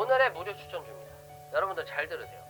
오늘의 무료 추천주입니다. 여러분들 잘 들으세요.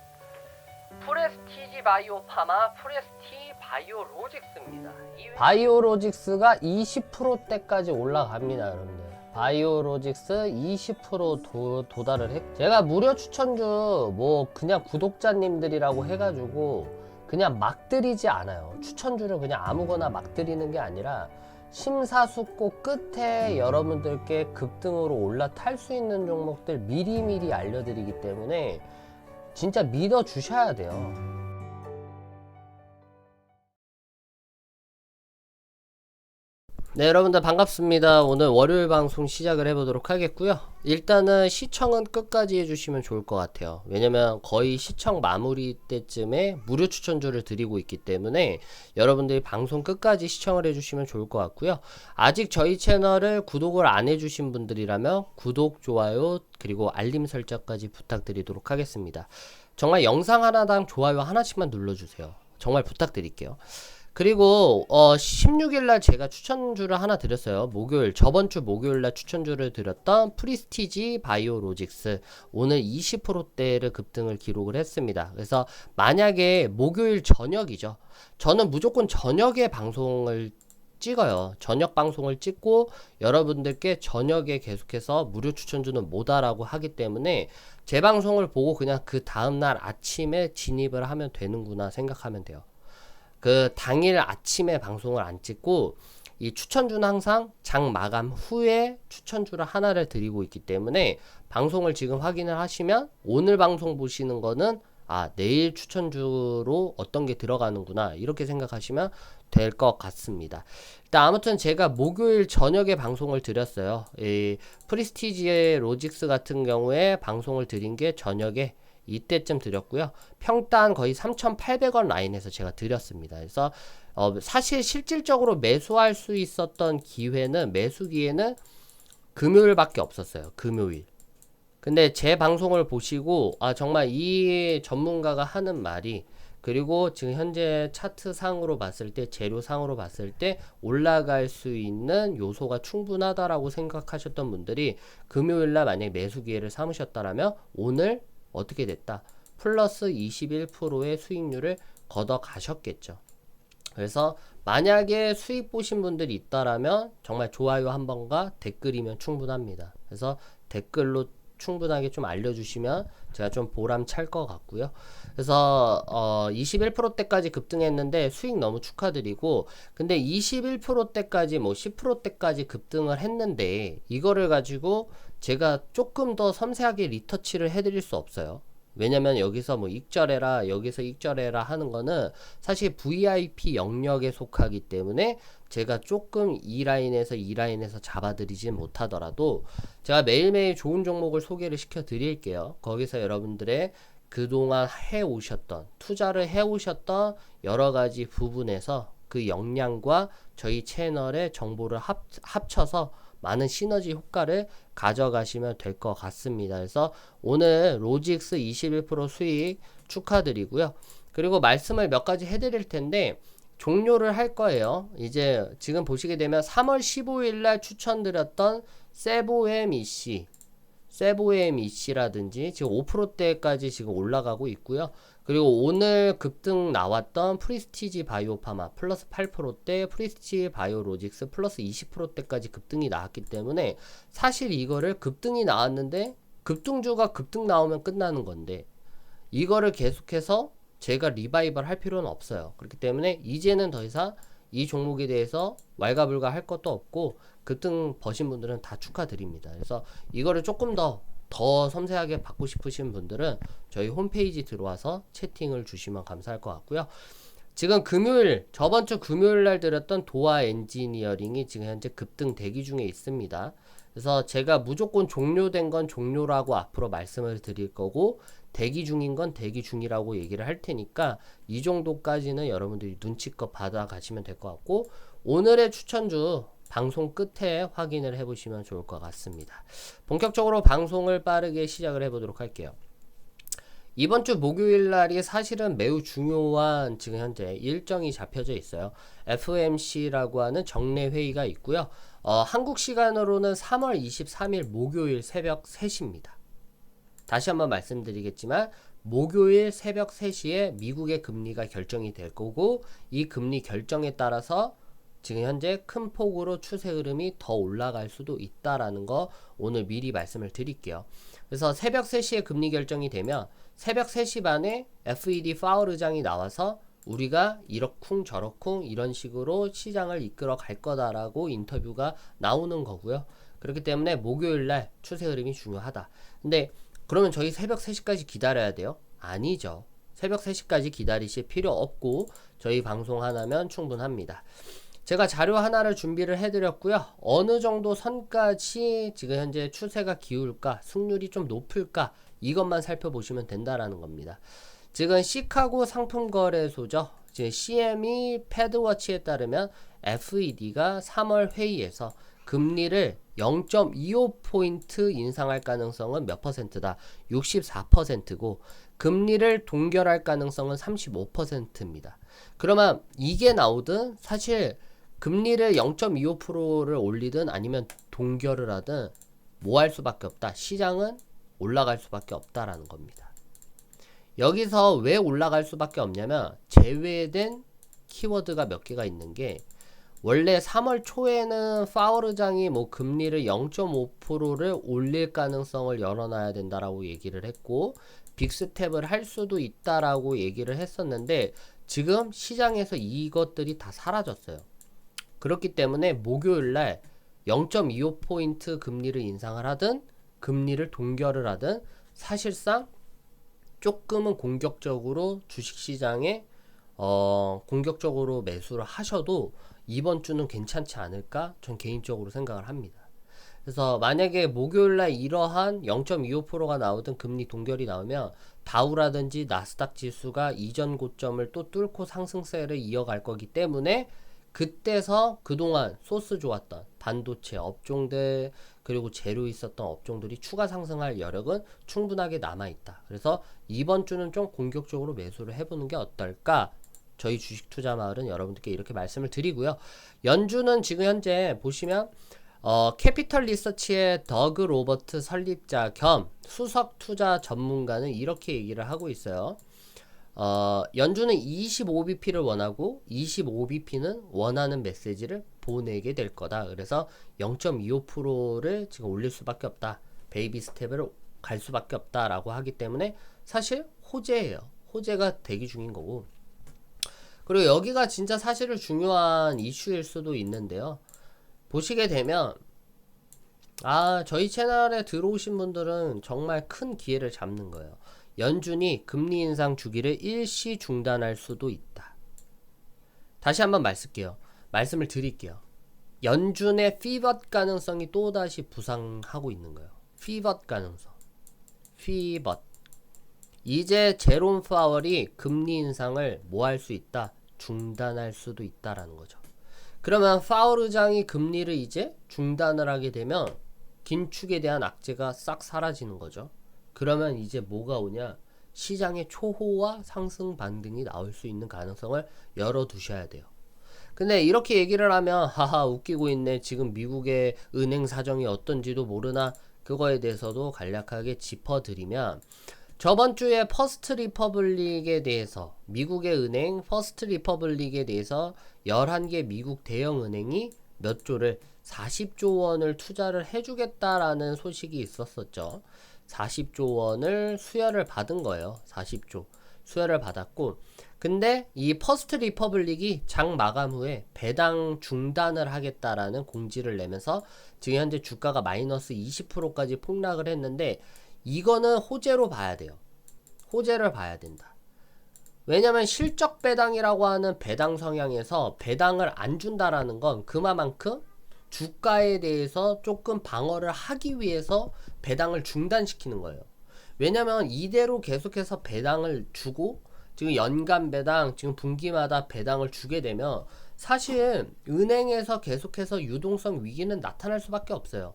프레스티지 바이오 파마 프레스티 바이오 로직스입니다. 이 회- 바이오 로직스가 20%대까지 올라갑니다, 여러분들. 바이오로직스 20% 도, 도달을 했. 제가 무료 추천주 뭐 그냥 구독자님들이라고 해가지고 그냥 막 드리지 않아요. 추천주를 그냥 아무거나 막 드리는 게 아니라 심사숙고 끝에 여러분들께 급등으로 올라탈 수 있는 종목들 미리미리 알려드리기 때문에 진짜 믿어 주셔야 돼요. 네, 여러분들 반갑습니다. 오늘 월요일 방송 시작을 해보도록 하겠고요. 일단은 시청은 끝까지 해주시면 좋을 것 같아요. 왜냐면 거의 시청 마무리 때쯤에 무료 추천주를 드리고 있기 때문에 여러분들이 방송 끝까지 시청을 해주시면 좋을 것 같고요. 아직 저희 채널을 구독을 안 해주신 분들이라면 구독, 좋아요, 그리고 알림 설정까지 부탁드리도록 하겠습니다. 정말 영상 하나당 좋아요 하나씩만 눌러주세요. 정말 부탁드릴게요. 그리고 어 16일 날 제가 추천주를 하나 드렸어요. 목요일 저번 주 목요일 날 추천주를 드렸던 프리스티지 바이오로직스 오늘 20%대를 급등을 기록을 했습니다. 그래서 만약에 목요일 저녁이죠. 저는 무조건 저녁에 방송을 찍어요. 저녁 방송을 찍고 여러분들께 저녁에 계속해서 무료 추천주는 못하라고 하기 때문에 제 방송을 보고 그냥 그 다음날 아침에 진입을 하면 되는구나 생각하면 돼요. 그 당일 아침에 방송을 안 찍고 이 추천주는 항상 장 마감 후에 추천주를 하나를 드리고 있기 때문에 방송을 지금 확인을 하시면 오늘 방송 보시는 거는 아 내일 추천주로 어떤 게 들어가는구나 이렇게 생각하시면 될 것 같습니다. 일단 아무튼 제가 목요일 저녁에 방송을 드렸어요. 이 프리스티지의 로직스 같은 경우에 방송을 드린 게 저녁에 이때쯤 드렸고요. 평단 거의 3,800원 라인에서 제가 드렸습니다. 그래서 어, 사실 실질적으로 매수할 수 있었던 기회는 매수 기회는 금요일밖에 없었어요. 금요일. 근데 제 방송을 보시고 아 정말 이 전문가가 하는 말이 그리고 지금 현재 차트 상으로 봤을 때 재료 상으로 봤을 때 올라갈 수 있는 요소가 충분하다라고 생각하셨던 분들이 금요일 날 만약에 매수 기회를 삼으셨다라면 오늘 어떻게 됐다? 플러스 21%의 수익률을 걷어 가셨겠죠. 그래서 만약에 수익 보신 분들이 있다라면 정말 좋아요 한 번과 댓글이면 충분합니다. 그래서 댓글로 충분하게 좀 알려주시면 제가 좀 보람 찰 것 같고요. 그래서 어 21%대까지 급등했는데 수익 너무 축하드리고 근데 21%대까지 뭐 10%대까지 급등을 했는데 이거를 가지고 제가 조금 더 섬세하게 리터치를 해드릴 수 없어요. 왜냐면 여기서 뭐 익절해라 여기서 익절해라 하는 거는 사실 VIP 영역에 속하기 때문에 제가 조금 이 라인에서 이 라인에서 잡아드리지 못하더라도 제가 매일매일 좋은 종목을 소개를 시켜 드릴게요. 거기서 여러분들의 그동안 해오셨던 투자를 해오셨던 여러 가지 부분에서 그 역량과 저희 채널의 정보를 합, 합쳐서 많은 시너지 효과를 가져가시면 될 것 같습니다. 그래서 오늘 로직스 21% 수익 축하드리고요. 그리고 말씀을 몇 가지 해드릴 텐데 종료를 할 거예요. 이제 지금 보시게 되면 3월 15일 날 추천드렸던 세보엠 이씨 세보엠 이씨라든지 지금 5%대까지 지금 올라가고 있고요. 그리고 오늘 급등 나왔던 프리스티지 바이오파마 플러스 8%대 프리스티지 바이오로직스 플러스 20%대까지 급등이 나왔기 때문에 사실 이거를 급등이 나왔는데 급등주가 급등 나오면 끝나는 건데 이거를 계속해서 제가 리바이벌 할 필요는 없어요. 그렇기 때문에 이제는 더 이상 이 종목에 대해서 왈가불가 할 것도 없고 급등 버신 분들은 다 축하드립니다. 그래서 이거를 조금 더 더 섬세하게 받고 싶으신 분들은 저희 홈페이지 들어와서 채팅을 주시면 감사할 것 같고요. 지금 금요일 저번 주 금요일 날 들었던 도화 엔지니어링이 지금 현재 급등 대기 중에 있습니다. 그래서 제가 무조건 종료된 건 종료라고 앞으로 말씀을 드릴 거고 대기 중인 건 대기 중이라고 얘기를 할 테니까 이 정도까지는 여러분들이 눈치껏 받아 가시면 될 것 같고 오늘의 추천주 방송 끝에 확인을 해보시면 좋을 것 같습니다. 본격적으로 방송을 빠르게 시작을 해보도록 할게요. 이번 주 목요일 날이 사실은 매우 중요한 지금 현재 일정이 잡혀져 있어요. FMC라고 하는 정례 회의가 있고요. 어, 한국 시간으로는 3월 23일 목요일 새벽 3시입니다. 다시 한번 말씀드리겠지만 목요일 새벽 3시에 미국의 금리가 결정이 될 거고 이 금리 결정에 따라서 지금 현재 큰 폭으로 추세 흐름이 더 올라갈 수도 있다라는 거 오늘 미리 말씀을 드릴게요. 그래서 새벽 3시에 금리 결정이 되면 새벽 3시 반에 FED 파월 의장이 나와서 우리가 이렇쿵 저렇쿵 이런 식으로 시장을 이끌어 갈 거다라고 인터뷰가 나오는 거고요. 그렇기 때문에 목요일 날 추세 흐름이 중요하다. 근데 그러면 저희 새벽 3시까지 기다려야 돼요? 아니죠. 새벽 3시까지 기다리실 필요 없고 저희 방송 하나면 충분합니다. 제가 자료 하나를 준비를 해드렸고요. 어느 정도 선까지 지금 현재 추세가 기울까, 승률이 좀 높을까, 이것만 살펴보시면 된다라는 겁니다. 지금 시카고 상품거래소죠. 지금 CME 패드워치에 따르면 FED가 3월 회의에서 금리를 0.25포인트 인상할 가능성은 몇 퍼센트다? 64%고, 금리를 동결할 가능성은 35%입니다. 그러면 이게 나오든 사실 금리를 0.25%를 올리든 아니면 동결을 하든 뭐 할 수밖에 없다. 시장은 올라갈 수밖에 없다라는 겁니다. 여기서 왜 올라갈 수밖에 없냐면 제외된 키워드가 몇 개가 있는 게 원래 3월 초에는 파워르장이 뭐 금리를 0.5%를 올릴 가능성을 열어놔야 된다라고 얘기를 했고 빅스텝을 할 수도 있다라고 얘기를 했었는데 지금 시장에서 이것들이 다 사라졌어요. 그렇기 때문에 목요일 날 0.25포인트 금리를 인상을 하든 금리를 동결을 하든 사실상 조금은 공격적으로 주식시장에 어, 공격적으로 매수를 하셔도 이번 주는 괜찮지 않을까? 전 개인적으로 생각을 합니다. 그래서 만약에 목요일 날 이러한 0.25%가 나오든 금리 동결이 나오면 다우라든지 나스닥 지수가 이전 고점을 또 뚫고 상승세를 이어갈 거기 때문에 그때서 그동안 소스 좋았던 반도체 업종들 그리고 재료 있었던 업종들이 추가 상승할 여력은 충분하게 남아 있다. 그래서 이번 주는 좀 공격적으로 매수를 해보는 게 어떨까? 저희 주식 투자 마을은 여러분들께 이렇게 말씀을 드리고요. 연준은 지금 현재 보시면 어, 캐피털 리서치의 더그 로버트 설립자 겸 수석 투자 전문가는 이렇게 얘기를 하고 있어요. 어, 연준은 25bp를 원하고 25bp는 원하는 메시지를 보내게 될 거다. 그래서 0.25%를 지금 올릴 수밖에 없다. 베이비 스텝을 갈 수밖에 없다라고 하기 때문에 사실 호재예요. 호재가 대기 중인 거고. 그리고 여기가 진짜 사실은 중요한 이슈일 수도 있는데요. 보시게 되면 아, 저희 채널에 들어오신 분들은 정말 큰 기회를 잡는 거예요. 연준이 금리 인상 주기를 일시 중단할 수도 있다. 다시 한번 말씀게요. 말씀을 드릴게요. 연준의 피벗 가능성이 또다시 부상하고 있는 거예요. 피벗 가능성. 피벗. 이제 제롬 파월이 금리 인상을 뭐 할 수 있다? 중단할 수도 있다라는 거죠. 그러면 파월 의장이 금리를 이제 중단을 하게 되면 긴축에 대한 악재가 싹 사라지는 거죠. 그러면 이제 뭐가 오냐? 시장의 초호화 상승 반등이 나올 수 있는 가능성을 열어두셔야 돼요. 근데 이렇게 얘기를 하면 하하 웃기고 있네. 지금 미국의 은행 사정이 어떤지도 모르나 그거에 대해서도 간략하게 짚어드리면 저번 주에 퍼스트 리퍼블릭에 대해서 미국의 은행 퍼스트 리퍼블릭에 대해서 11개 미국 대형 은행이 몇 조를 40조 원을 투자를 해주겠다라는 소식이 있었었죠. 40조 원을 수여를 받은 거예요. 40조. 수여를 받았고, 근데 이 퍼스트 리퍼블릭이 장 마감 후에 배당 중단을 하겠다라는 공지를 내면서 지금 현재 주가가 마이너스 20%까지 폭락을 했는데, 이거는 호재로 봐야 돼요. 호재를 봐야 된다. 왜냐면 실적 배당이라고 하는 배당 성향에서 배당을 안 준다라는 건 그만큼 주가에 대해서 조금 방어를 하기 위해서 배당을 중단시키는 거예요. 왜냐면 이대로 계속해서 배당을 주고 지금 연간 배당, 지금 분기마다 배당을 주게 되면 사실 은행에서 계속해서 유동성 위기는 나타날 수밖에 없어요.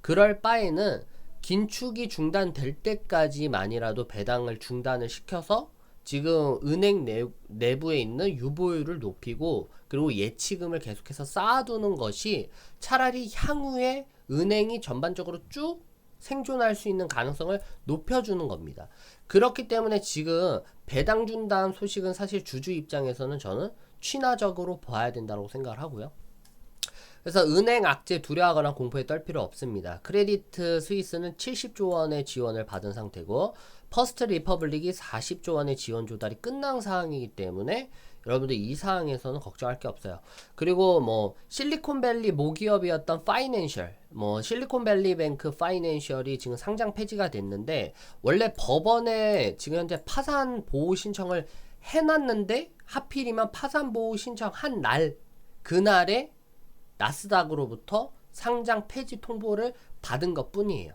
그럴 바에는 긴축이 중단될 때까지만이라도 배당을 중단을 시켜서 지금 은행 내, 내부에 있는 유보율을 높이고 그리고 예치금을 계속해서 쌓아두는 것이 차라리 향후에 은행이 전반적으로 쭉 생존할 수 있는 가능성을 높여주는 겁니다. 그렇기 때문에 지금 배당 준다는 소식은 사실 주주 입장에서는 저는 취나적으로 봐야 된다고 생각을 하고요. 그래서 은행 악재 두려워하거나 공포에 떨 필요 없습니다. 크레디트 스위스는 70조 원의 지원을 받은 상태고 퍼스트 리퍼블릭이 40조 원의 지원 조달이 끝난 상황이기 때문에 여러분들 이 사항에서는 걱정할 게 없어요. 그리고 뭐 실리콘밸리 모기업이었던 파이낸셜, 뭐 실리콘밸리 뱅크 파이낸셜이 지금 상장 폐지가 됐는데 원래 법원에 지금 현재 파산 보호 신청을 해놨는데 하필이면 파산 보호 신청한 날 그날에 나스닥으로부터 상장 폐지 통보를 받은 것 뿐이에요.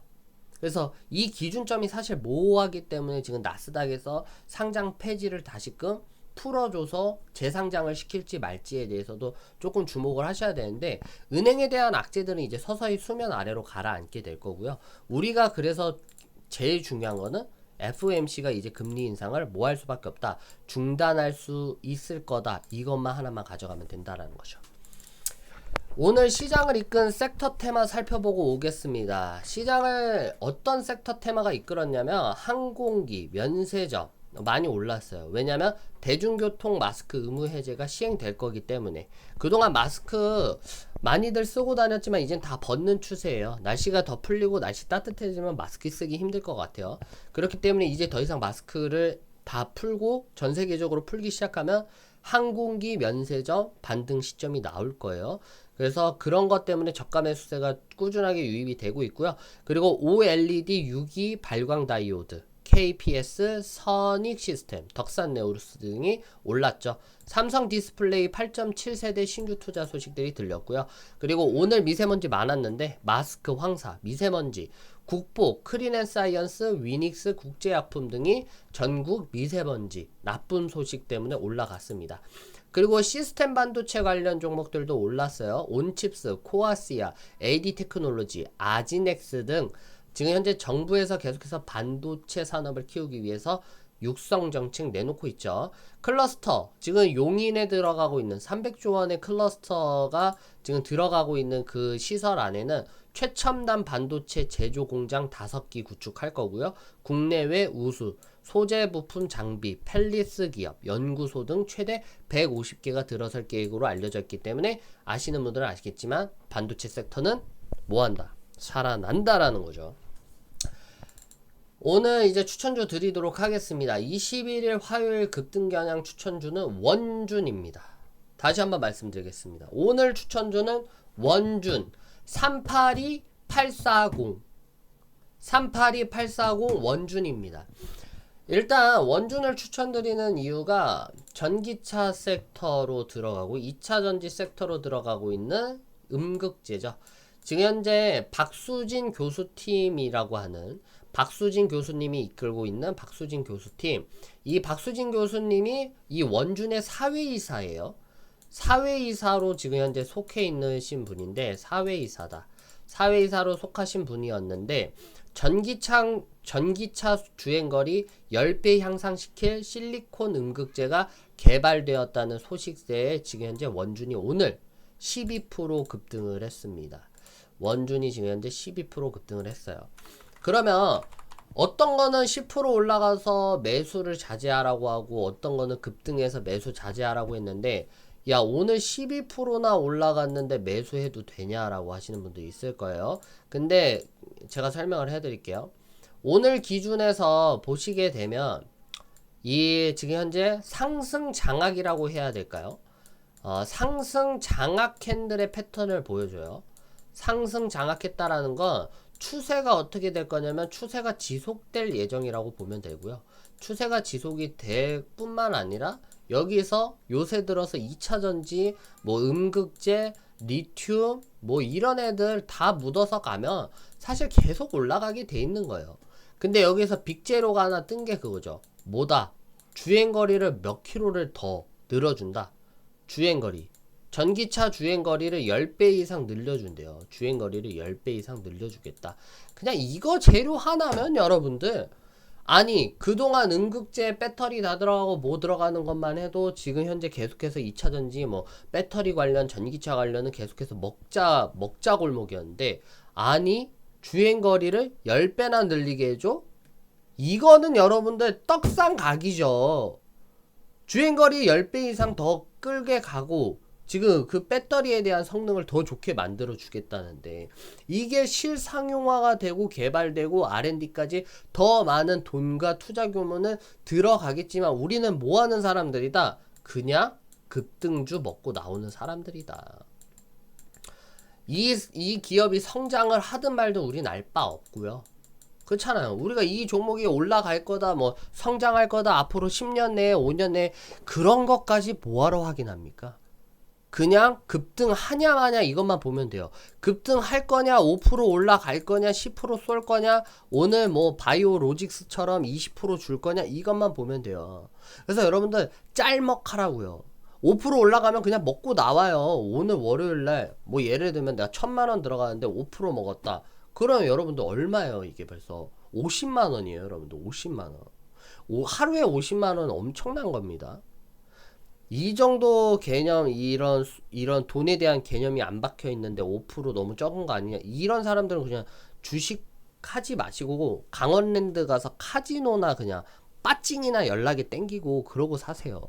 그래서 이 기준점이 사실 모호하기 때문에 지금 나스닥에서 상장 폐지를 다시금 풀어줘서 재상장을 시킬지 말지에 대해서도 조금 주목을 하셔야 되는데 은행에 대한 악재들은 이제 서서히 수면 아래로 가라앉게 될 거고요. 우리가 그래서 제일 중요한 거는 FOMC가 이제 금리 인상을 뭐 할 수밖에 없다. 중단할 수 있을 거다. 이것만 하나만 가져가면 된다라는 거죠. 오늘 시장을 이끈 섹터 테마 살펴보고 오겠습니다. 시장을 어떤 섹터 테마가 이끌었냐면 항공기, 면세점 많이 올랐어요. 왜냐면 대중교통 마스크 의무 해제가 시행될 거기 때문에 그동안 마스크 많이들 쓰고 다녔지만 이젠 다 벗는 추세예요. 날씨가 더 풀리고 날씨 따뜻해지면 마스크 쓰기 힘들 것 같아요. 그렇기 때문에 이제 더 이상 마스크를 다 풀고 전 세계적으로 풀기 시작하면 항공기 면세점 반등 시점이 나올 거예요. 그래서 그런 것 때문에 저가 매수세가 꾸준하게 유입이 되고 있고요. 그리고 OLED 6기 발광 다이오드, KPS, 선익 시스템, 덕산 네오루스 등이 올랐죠. 삼성 디스플레이 8.7세대 신규 투자 소식들이 들렸고요. 그리고 오늘 미세먼지 많았는데 마스크 황사, 미세먼지, 국보, 크린앤사이언스, 위닉스 국제약품 등이 전국 미세먼지 나쁜 소식 때문에 올라갔습니다. 그리고 시스템 반도체 관련 종목들도 올랐어요. 온칩스, 코아시아, AD 테크놀로지, 아지넥스 등 지금 현재 정부에서 계속해서 반도체 산업을 키우기 위해서 육성 정책 내놓고 있죠. 클러스터 지금 용인에 들어가고 있는 300조 원의 클러스터가 지금 들어가고 있는 그 시설 안에는 최첨단 반도체 제조 공장 5기 구축할 거고요. 국내외 우수 소재 부품 장비, 펠리스 기업, 연구소 등 최대 150개가 들어설 계획으로 알려져 있기 때문에 아시는 분들은 아시겠지만 반도체 섹터는 뭐 한다? 살아난다라는 거죠. 오늘 이제 추천주 드리도록 하겠습니다. 21일 화요일 급등 겨냥 추천주는 원준입니다. 다시 한번 말씀드리겠습니다. 오늘 추천주는 원준 382840 382840 원준입니다. 일단 원준을 추천드리는 이유가 전기차 섹터로 들어가고 2차 전지 섹터로 들어가고 있는 음극재죠. 지금 현재 박수진 교수팀이라고 하는 박수진 교수님이 이끌고 있는 박수진 교수팀. 이 박수진 교수님이 이 원준의 사회이사예요. 사회이사로 지금 현재 속해 있는 분인데 사회이사다. 사회이사로 속하신 분이었는데 전기차 전기차 주행거리 10배 향상시킬 실리콘 음극재가 개발되었다는 소식세에 지금 현재 원준이 오늘 12% 급등을 했습니다. 원준이 지금 현재 12% 급등을 했어요. 그러면 어떤 거는 10% 올라가서 매수를 자제하라고 하고 어떤 거는 급등해서 매수 자제하라고 했는데 야 오늘 12%나 올라갔는데 매수해도 되냐라고 하시는 분도 있을 거예요. 근데 제가 설명을 해드릴게요. 오늘 기준에서 보시게 되면 이 지금 현재 상승 장악이라고 해야 될까요? 어, 상승 장악 캔들의 패턴을 보여줘요. 상승 장악했다라는 건 추세가 어떻게 될 거냐면 추세가 지속될 예정이라고 보면 되고요. 추세가 지속이 될 뿐만 아니라 여기서 요새 들어서 2차 전지, 뭐 음극재, 리튬, 뭐 이런 애들 다 묻어서 가면 사실 계속 올라가게 돼 있는 거예요. 근데 여기서 빅제로가 하나 뜬 게 그거죠. 뭐다? 주행거리를 몇 킬로를 더 늘어준다. 주행거리. 전기차 주행 거리를 10배 이상 늘려준대요. 주행 거리를 10배 이상 늘려주겠다. 그냥 이거 재료 하나면 여러분들 아니 그동안 음극재 배터리 다 들어가고 뭐 들어가는 것만 해도 지금 현재 계속해서 2차 전지 뭐 배터리 관련 전기차 관련은 계속해서 먹자 먹자 골목이었는데 아니 주행 거리를 10배나 늘리게 해줘? 이거는 여러분들 떡상 각이죠. 주행 거리 10배 이상 더 끌게 가고 지금 그 배터리에 대한 성능을 더 좋게 만들어 주겠다는데 이게 실상용화가 되고 개발되고 R&D까지 더 많은 돈과 투자 규모는 들어가겠지만 우리는 뭐 하는 사람들이다? 그냥 급등주 먹고 나오는 사람들이다. 이, 이 기업이 성장을 하든 말든 우린 알 바 없고요. 그렇잖아요. 우리가 이 종목이 올라갈 거다, 뭐 성장할 거다, 앞으로 10년 내에, 5년 내에 그런 것까지 뭐하러 확인합니까? 그냥 급등하냐 마냐 이것만 보면 돼요. 급등할 거냐, 5% 올라갈 거냐, 10%쏠 거냐, 오늘 뭐 바이오 로직스처럼 20%줄 거냐 이것만 보면 돼요. 그래서 여러분들 짤먹하라고요. 5% 올라가면 그냥 먹고 나와요. 오늘 월요일 날 뭐 예를 들면 내가 천만 원 들어가는데 5% 먹었다. 그러면 여러분들 얼마예요? 이게 벌써 50만 원이에요, 여러분들 50만 원. 오, 하루에 50만 원 엄청난 겁니다. 이 정도 개념 이런 수- 이런 돈에 대한 개념이 안 박혀 있는데 5% 너무 적은 거 아니냐? 이런 사람들은 그냥 주식 하지 마시고 강원랜드 가서 카지노나 그냥 빠찡이나 연락이 땡기고 그러고 사세요.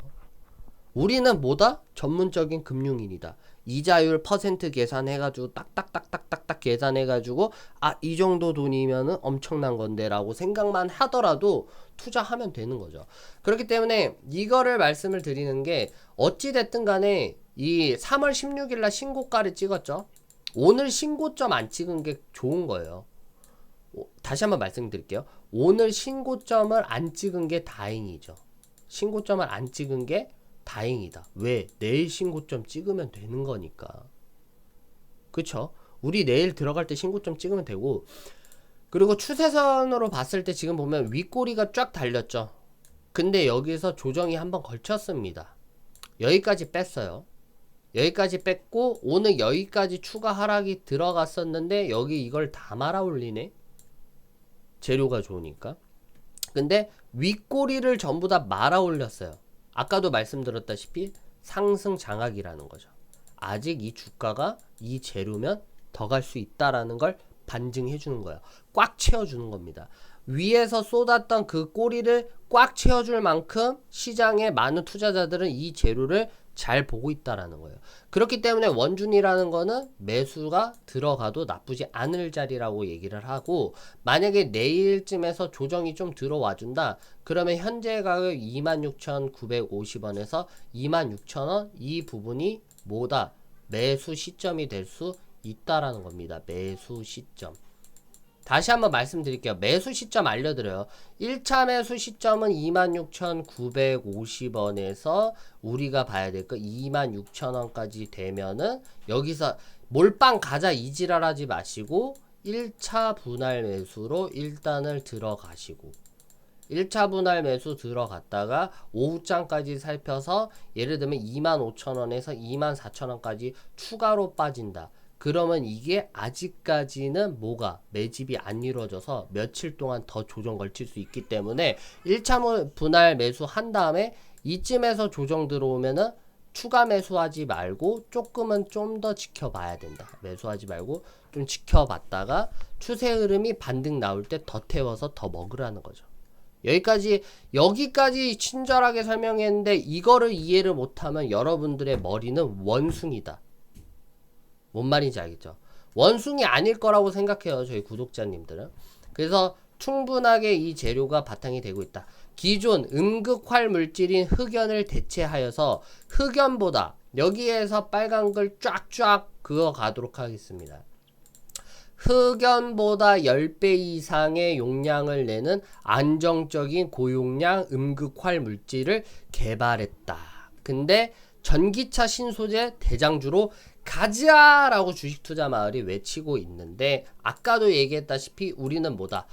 우리는 뭐다? 전문적인 금융인이다. 이자율 퍼센트 계산해가지고 딱딱딱딱딱딱 계산해가지고 아 이 정도 돈이면은 엄청난 건데라고 생각만 하더라도 투자하면 되는 거죠. 그렇기 때문에 이거를 말씀을 드리는 게 어찌 됐든 간에 이 3월 16일 날 신고가를 찍었죠. 오늘 신고점 안 찍은 게 좋은 거예요. 오, 다시 한번 말씀드릴게요. 오늘 신고점을 안 찍은 게 다행이죠. 신고점을 안 찍은 게 다행이다. 왜? 내일 신고점 찍으면 되는 거니까. 그쵸? 우리 내일 들어갈 때 신고점 찍으면 되고, 그리고 추세선으로 봤을 때 지금 보면 윗꼬리가 쫙 달렸죠. 근데 여기서 조정이 한번 걸쳤습니다. 여기까지 뺐어요. 여기까지 뺐고, 오늘 여기까지 추가 하락이 들어갔었는데, 여기 이걸 다 말아 올리네? 재료가 좋으니까. 근데 윗꼬리를 전부 다 말아 올렸어요. 아까도 말씀드렸다시피 상승 장악이라는 거죠. 아직 이 주가가 이 재료면 더 갈 수 있다라는 걸 반증해 주는 거예요. 꽉 채워 주는 겁니다. 위에서 쏟았던 그 꼬리를 꽉 채워줄 만큼 시장에 많은 투자자들은 이 재료를 잘 보고 있다라는 거예요. 그렇기 때문에 원준이라는 거는 매수가 들어가도 나쁘지 않을 자리라고 얘기를 하고 만약에 내일쯤에서 조정이 좀 들어와 준다. 그러면 현재 가격 26,950원에서 26,000원 이 부분이 뭐다? 매수 시점이 될 수 있다라는 겁니다. 매수 시점. 다시 한번 말씀드릴게요. 매수 시점 알려드려요. 1차 매수 시점은 26,950원에서 우리가 봐야 될 거 26,000원까지 되면은 여기서 몰빵 가자 이지랄 하지 마시고 1차 분할 매수로 일단을 들어가시고 1차 분할 매수 들어갔다가 오후장까지 살펴서 예를 들면 25,000원에서 24,000원까지 추가로 빠진다. 그러면 이게 아직까지는 뭐가 매집이 안 이루어져서 며칠 동안 더 조정 걸칠 수 있기 때문에 1차 분할 매수 한 다음에 이쯤에서 조정 들어오면은 추가 매수하지 말고 조금은 좀 더 지켜봐야 된다. 매수하지 말고 좀 지켜봤다가 추세 흐름이 반등 나올 때 더 태워서 더 먹으라는 거죠. 여기까지 여기까지 친절하게 설명했는데 이거를 이해를 못하면 여러분들의 머리는 원숭이다. 뭔 말인지 알겠죠? 원숭이 아닐 거라고 생각해요. 저희 구독자님들은. 그래서 충분하게 이 재료가 바탕이 되고 있다. 기존 음극활 물질인 흑연을 대체하여서 흑연보다 여기에서 빨간 걸 쫙쫙 그어 가도록 하겠습니다. 흑연보다 10배 이상의 용량을 내는 안정적인 고용량 음극활 물질을 개발했다. 근데 전기차 신소재 대장주로 가자라고 주식 투자 마을이 외치고 있는데 아까도 얘기했다시피 우리는 뭐다?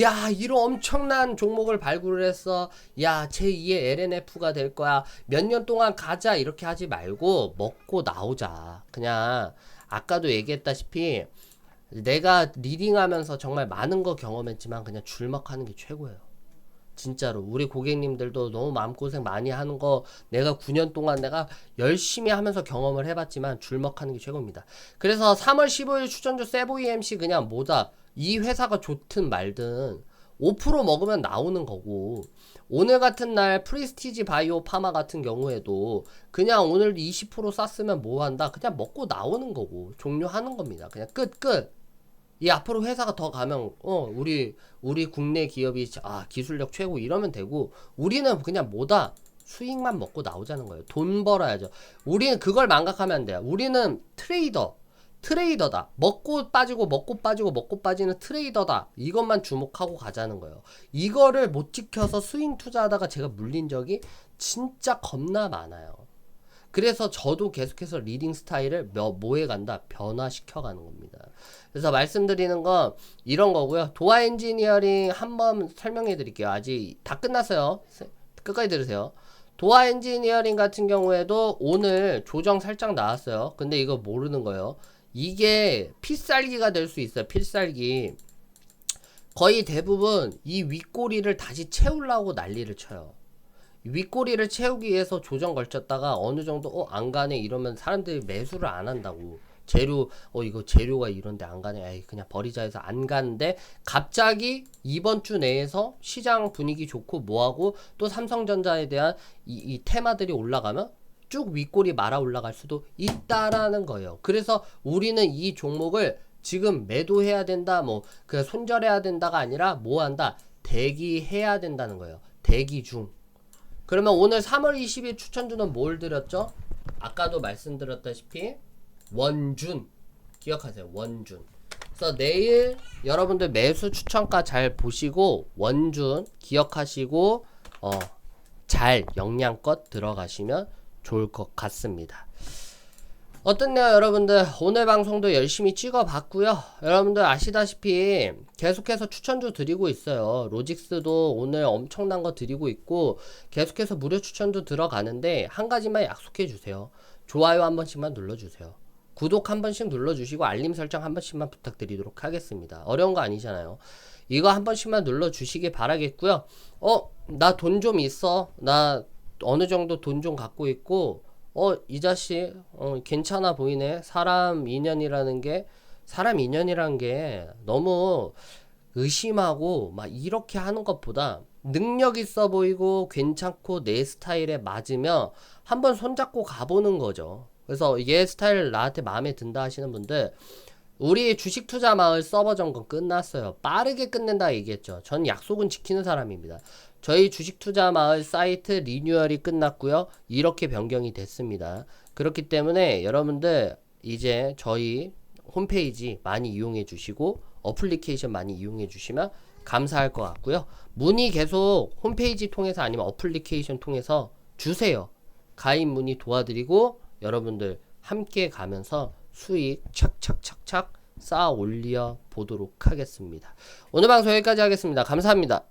야, 이런 엄청난 종목을 발굴을 했어. 야, 제2의 LNF가 될 거야. 몇 년 동안 가자. 이렇게 하지 말고 먹고 나오자. 그냥 아까도 얘기했다시피 내가 리딩하면서 정말 많은 거 경험했지만 그냥 줄먹하는 게 최고예요. 진짜로. 우리 고객님들도 너무 마음고생 많이 하는 거 내가 9년 동안 내가 열심히 하면서 경험을 해봤지만 줄먹하는 게 최고입니다. 그래서 3월 15일 추천주 세보 EMC 그냥 뭐다. 이 회사가 좋든 말든 5% 먹으면 나오는 거고 오늘 같은 날 프리스티지 바이오 파마 같은 경우에도 그냥 오늘 20% 쌌으면 뭐 한다. 그냥 먹고 나오는 거고 종료하는 겁니다. 그냥 끝 끝 이 앞으로 회사가 더 가면 어 우리 우리 국내 기업이 아 기술력 최고 이러면 되고 우리는 그냥 뭐다? 수익만 먹고 나오자는 거예요. 돈 벌어야죠. 우리는 그걸 망각하면 안 돼요. 우리는 트레이더 트레이더다. 먹고 빠지고 먹고 빠지고 먹고 빠지는 트레이더다. 이것만 주목하고 가자는 거예요. 이거를 못 지켜서 스윙 투자하다가 제가 물린 적이 진짜 겁나 많아요 그래서 저도 계속해서 리딩 스타일을 몇, 뭐에 간다 변화시켜 가는 겁니다 그래서 말씀드리는 건 이런 거고요. 도화 엔지니어링 한번 설명해 드릴게요. 아직 다 끝났어요. 세- 끝까지 들으세요. 도화 엔지니어링 같은 경우에도 오늘 조정 살짝 나왔어요. 근데 이거 모르는 거예요. 이게 필살기가 될 수 있어요. 필살기. 거의 대부분 이 윗꼬리를 다시 채우려고 난리를 쳐요. 윗꼬리를 채우기 위해서 조정 걸쳤다가 어느 정도 어 안 가네 이러면 사람들이 매수를 안 한다고. 재료 어 이거 재료가 이런데 안 가네. 에이 그냥 버리자 해서 안 가는데 갑자기 이번 주 내에서 시장 분위기 좋고 뭐하고 또 삼성전자에 대한 이, 이 테마들이 올라가면 쭉 윗골이 말아 올라갈 수도 있다라는 거예요. 그래서 우리는 이 종목을 지금 매도해야 된다 뭐그 손절해야 된다가 아니라 뭐 한다? 대기해야 된다는 거예요. 대기 중 그러면 오늘 3월 20일 추천주는 뭘 드렸죠? 아까도 말씀드렸다시피 원준. 기억하세요 원준. 그래서 내일 여러분들 매수 추천가 잘 보시고 원준 기억하시고 어잘 영양껏 들어가시면 좋을 것 같습니다. 어떻네요 여러분들? 오늘 방송도 열심히 찍어봤고요. 여러분들 아시다시피 계속해서 추천주 드리고 있어요 로직스도 오늘 엄청난 거 드리고 있고 계속해서 무료 추천주 들어가는데 한 가지만 약속해 주세요 좋아요 한 번씩만 눌러주세요 구독 한 번씩 눌러주시고 알림 설정 한 번씩만 부탁드리도록 하겠습니다. 어려운 거 아니잖아요. 이거 한 번씩만 눌러주시길 바라겠고요. 어, 나 돈 좀 있어. 나 어느 정도 돈 좀 갖고 있고, 어, 이 자식, 어, 괜찮아 보이네. 사람 인연이라는 게, 사람 인연이라는 게 너무 의심하고 막 이렇게 하는 것보다 능력 있어 보이고 괜찮고 내 스타일에 맞으면 한번 손잡고 가보는 거죠. 그래서 얘 스타일 나한테 마음에 든다 하시는 분들 우리 주식 투자 마을 서버 점검 끝났어요. 빠르게 끝낸다 얘기했죠. 전 약속은 지키는 사람입니다. 저희 주식 투자 마을 사이트 리뉴얼이 끝났고요. 이렇게 변경이 됐습니다. 그렇기 때문에 여러분들 이제 저희 홈페이지 많이 이용해 주시고 어플리케이션 많이 이용해 주시면 감사할 것 같고요. 문의 계속 홈페이지 통해서 아니면 어플리케이션 통해서 주세요. 가입 문의 도와드리고 여러분들 함께 가면서 수익 착착착착 쌓아 올려 보도록 하겠습니다. 오늘 방송 여기까지 하겠습니다. 감사합니다.